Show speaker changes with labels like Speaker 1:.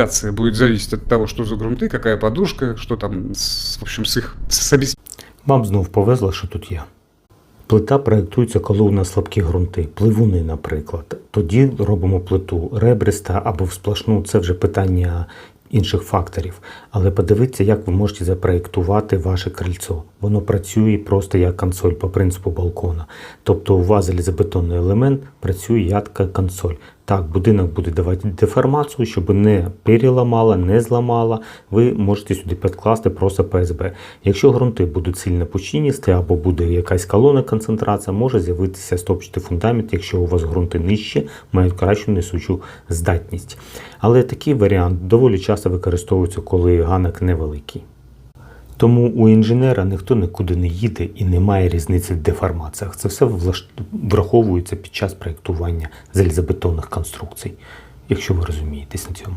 Speaker 1: Реализация будет зависеть от того, что за грунты, какая подушка, что там, с, в общем, с с обеспечением.
Speaker 2: Вам знов повезло, що тут є. Плита проєктується, коли у нас слабкі ґрунти, пливуни, наприклад. Тоді робимо плиту ребриста або в сплошну, це вже питання інших факторів. Але подивіться, як ви можете запроєктувати ваше крильцо. Воно працює просто як консоль по принципу балкона. Тобто у вас залізобетонний елемент працює як консоль. Так, будинок буде давати деформацію, щоб не переламала, не зламала. Ви можете сюди підкласти просто ПСБ. Якщо ґрунти будуть сильно пучиністі або буде якась колона концентрація, може з'явитися стопчатий фундамент, якщо у вас ґрунти нижче, мають кращу несучу здатність. Але такий варіант доволі часто використовується, коли ганок невеликий. Тому у інженера ніхто нікуди не їде і немає різниці в деформаціях. Це все враховується під час проєктування залізобетонних конструкцій, якщо ви розумієтесь на цьому.